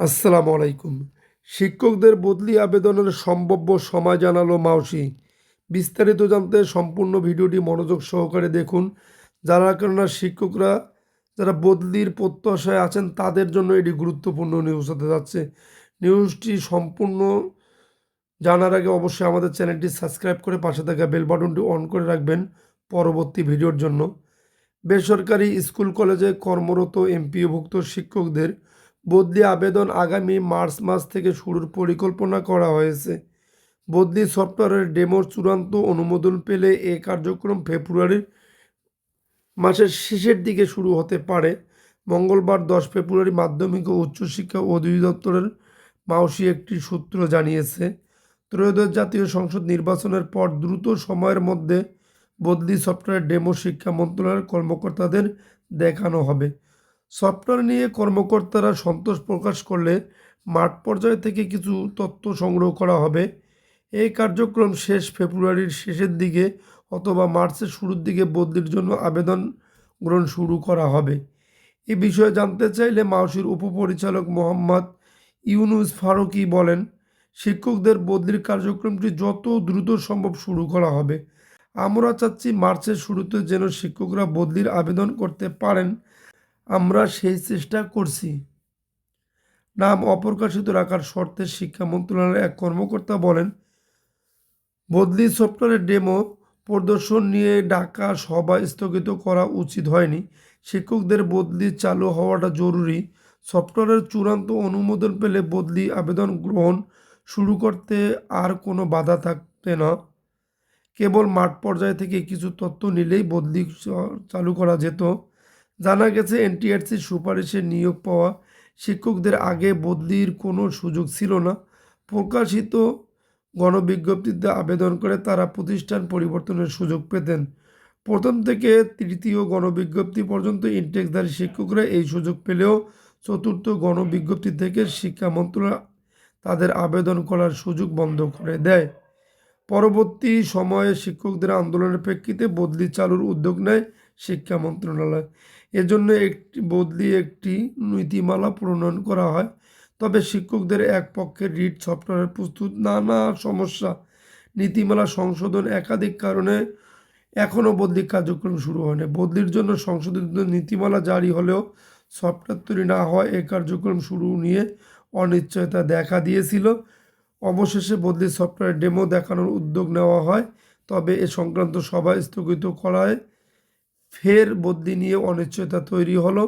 আসসালামু আলাইকুম। শিক্ষকদের বদলি আবেদনের সম্ভাব্য সময় জানালো মাউসি। বিস্তারিত জানতে সম্পূর্ণ ভিডিওটি মনোযোগ সহকারে দেখুন। যারা কেননা শিক্ষকরা যারা বদলির প্রত্যাশায় আছেন, তাদের জন্য এটি গুরুত্বপূর্ণ নিউজ হতে যাচ্ছে। নিউজটি সম্পূর্ণ জানার আগে অবশ্যই আমাদের চ্যানেলটি সাবস্ক্রাইব করে পাশে থাকা বেল বাটনটি অন করে রাখবেন পরবর্তী ভিডিওর জন্য। বেসরকারি স্কুল, কলেজে কর্মরত এমপিওভুক্ত শিক্ষকদের বদলি আবেদন আগামী মার্চ মাস থেকে শুরুর পরিকল্পনা করা হয়েছে। বদলি সফটওয়্যারের ডেমোর চূড়ান্ত অনুমোদন পেলে এ কার্যক্রম ফেব্রুয়ারির মাসের শেষের দিকে শুরু হতে পারে। মঙ্গলবার দশ ফেব্রুয়ারি মাধ্যমিক ও উচ্চশিক্ষা অধিদপ্তরের মাউসি একটি সূত্র জানিয়েছে, ত্রয়োদশ জাতীয় সংসদ নির্বাচনের পর দ্রুত সময়ের মধ্যে বদলি সফটওয়্যার ডেমো শিক্ষা মন্ত্রণালয়ের কর্মকর্তাদের দেখানো হবে। সফটওয়্যার নিয়ে কর্মকর্তারা সন্তোষ প্রকাশ করলে মাঠ পর্যায় থেকে কিছু তথ্য সংগ্রহ করা হবে। এই কার্যক্রম শেষ ফেব্রুয়ারির শেষের দিকে অথবা মার্চের শুরুর দিকে বদলির জন্য আবেদন গ্রহণ শুরু করা হবে। এ বিষয়ে জানতে চাইলে মাউসির উপপরিচালক মোহাম্মদ ইউনুস ফারুকি বলেন, শিক্ষকদের বদলির কার্যক্রমটি যত দ্রুত সম্ভব শুরু করা হবে। আমরা চাচ্ছি মার্চের শুরুতে যেন শিক্ষকরা বদলির আবেদন করতে পারেন আমরা সেই চেষ্টা করছি। নাম অপ্রকাশিত রাখার শর্তে শিক্ষা মন্ত্রণালয়ের এক কর্মকর্তা বলেন, বদলি সফটওয়্যারের ডেমো প্রদর্শন নিয়ে ডাকা সভা স্থগিত করা উচিত হয়নি। শিক্ষকদের বদলি চালু হওয়াটা জরুরি। সফটওয়্যারের চূড়ান্ত অনুমোদন পেলে বদলি আবেদন গ্রহণ শুরু করতে আর কোনো বাধা থাকবে না। কেবল মাঠ পর্যায় থেকে কিছু তথ্য নিলেই বদলি চালু করা যেত। জানা গেছে এনটিআরসির সুপারিশে নিয়োগ পাওয়া শিক্ষকদের আগে বদলির কোনো সুযোগ ছিল না। প্রকাশিত গণবিজ্ঞপ্তিতে আবেদন করে তারা প্রতিষ্ঠান পরিবর্তনের সুযোগ পেতেন। প্রথম থেকে তৃতীয় গণবিজ্ঞপ্তি পর্যন্ত ইনটেক্সধারী শিক্ষকরা এই সুযোগ পেলেও চতুর্থ গণবিজ্ঞপ্তি থেকে শিক্ষা মন্ত্রণালয় তাদের আবেদন করার সুযোগ বন্ধ করে দেয়। পরবর্তী সময়ে শিক্ষকদের আন্দোলনের প্রেক্ষিতে বদলি চালুর উদ্যোগ নেয় শিক্ষা মন্ত্রণালয়। এজন্য একটি বদলি একটি নীতিমালা প্রণয়ন করা হয়। তবে শিক্ষকদের এক পক্ষে রিট সফটওয়্যার প্রস্তুত, নানা সমস্যা, নীতিমালা সংশোধন একাধিক কারণে এখনও বদলি কার্যক্রম শুরু হয়নি। বদলির জন্য সংশোধিত নীতিমালা জারি হলেও সফটওয়্যার তৈরি না হওয়া এ কার্যক্রম শুরু নিয়ে অনিশ্চয়তা দেখা দিয়েছিল। অবশেষে বদলি সফটওয়্যার ডেমো দেখানোর উদ্যোগ নেওয়া হয়। তবে এ সংক্রান্ত সভা স্থগিত করায় ফের বদলি নিয়ে অনিশ্চয়তা তৈরি হলো।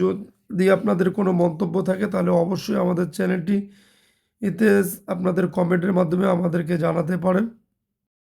যদি আপনাদের কোনো মন্তব্য থাকে, তাহলে অবশ্যই আমাদের চ্যানেলটি এতে আপনাদের কমেন্টের মাধ্যমে আমাদেরকে জানাতে পারেন।